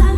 ส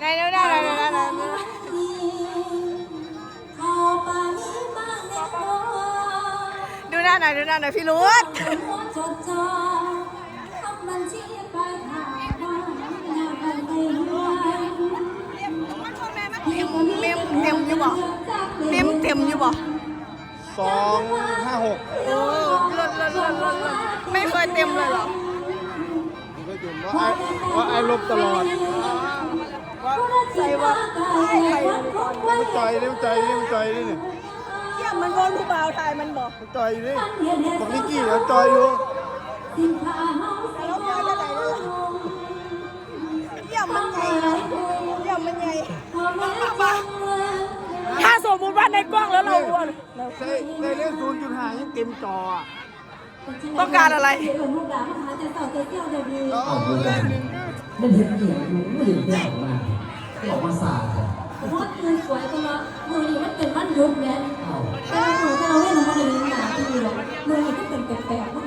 เฮ้ยวะไหนดูหน้าดูหน้าดูหน้าขอปานี้บ้างเด็กน้อยดูหน้าหน่อยดูหน้าหน่อยพี่รุดจดจ่อทำบัญชีปลายทางว่าอยากกันไปรวยเต็มเต็มเต็มอยู่บ่เต็มเต็มอยู่บ่สองห้าหกโอ้ลดลดลดลดลดไม่เคยเต็มเลยเหรอก็จุ่มว่าไอ้ว่าไอ้ลบตลอด ใส่ว่าใครไม่ใจนี่ไม่ใจนี่ไม่ใจนี่นี่เยี่ยมมันโดนผู้บ่าวถ่ายมันบอกไม่ใจนี่บอกนิกกี้เดี๋ยวจอยอยู่สินค้าเฮาสิแล้วยายจะไหนเลยเยี่ยมมันใหญ่เยี่ยมมันใหญ่พ่อแม่จังเลยถ้าสมมติว่าในกล้องแล้วเราอ้วนใส่ใส่เลขศูนย์จุดห้ายังเต็มจออะต้องการอะไรเดี๋ยวลูกหลานมาหาแต่เสาแต่เที่ยวเดี๋ยวนี้เอาเลขหนึ่งมันเห็นเหี่ยวอยู่ไม่ ออกมาสาดอะเพราะคือสวยจังเลยมือนี้มันเป็นวันหยุดเนี่ยแต่ละมือแต่ละเว้นมันไม่ได้หนาที่หรอกมือนี้ก็เป็นแปลกๆ